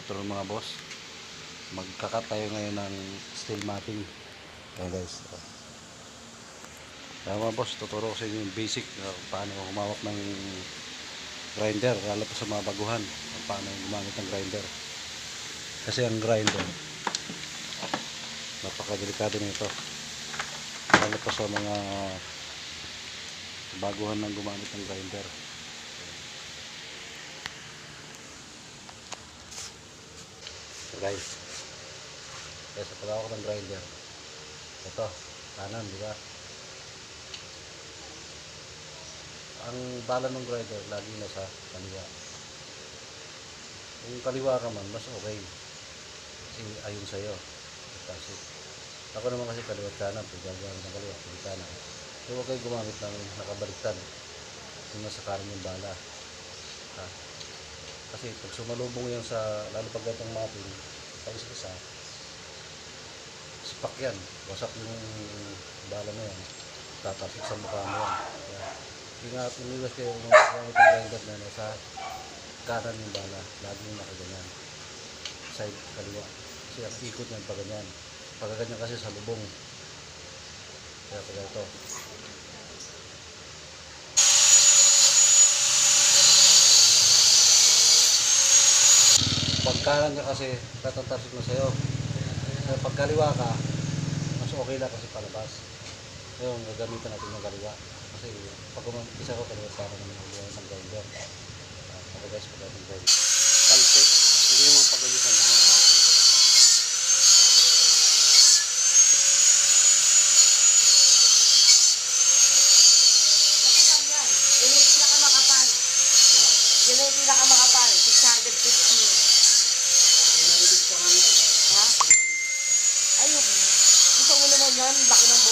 Afternoon mga boss. Magkakat tayo ngayon ng steel matting. Ayan guys. Kaya mga boss, tuturo ko sa inyo yung basic kung paano humawak ng grinder. Lalo pa sa mga baguhan. Paano gumamit ng grinder. Kasi ang grinder, napakadelikado nito. Lalo pa sa mga baguhan ng gumamit ng grinder. Guys kaya sa pagkakak ng grinder ito kanan di ba? Ang bala ng grinder lagi nasa kaliwa. Kung kaliwa ka man mas okay. Kasi ayon sa'yo. Kasi ako naman kasi kaliwa kanan pag gagawa ng kaliwa pag kanan. So huwag kayo gumamit ng nakabaliktad. Yung nasa kanan yung bala. Ha kasi pag sumalubong yan sa, lalo pag gatong matin, sa isa-isa, spak yan. Wasak yung bala na yan. Tatapik sa mukha mo yan. Kaya, ingat, iniwas kayo kung ang grinder na nasa kanan yung bala. Laging nakaganyan. Side kaliwa. Kasi ang ikot niyan pag ganyan. Pag ganyan kasi sa lubong. Kaya pag ito. Pagkanan ka kasi tatantasik na sa'yo. Kaya pag kaliwa ka mas okay lang kasi palabas. Ngayon gagamitan natin yung kaliwa. Kasi pag umampisa ko kaliwa sa akin naman ang ng grinder uh, para guys pag ating grinder talpik hindi mo pagalitan mo. Yan. Yung yung pinakamakapal. 650. Ha? Ayun. Gusto mo naman yan. Laki ng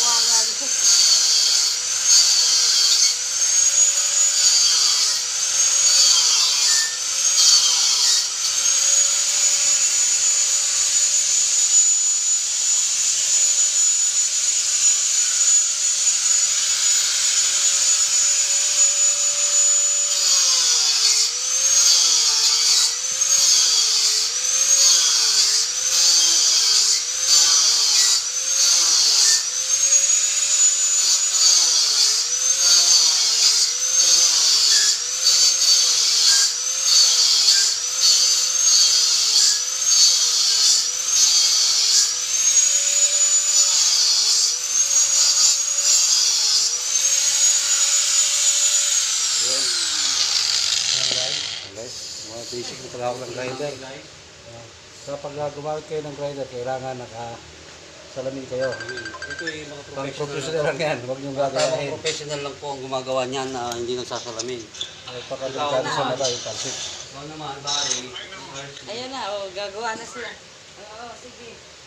guys mga basic na paghawak ng grinder sa pag gumamit kayo ng grinder kailangan naka salamin kayo Ito yung mga pang professional. professional lang yan huwag niyong Mga gagayahin professional lang po ang gumagawa niyan na hindi nagsasalamin. Pagkadelikado sa mata yung naman, bari. Ayan na. Oh, gagawa na sila. Oo, sige.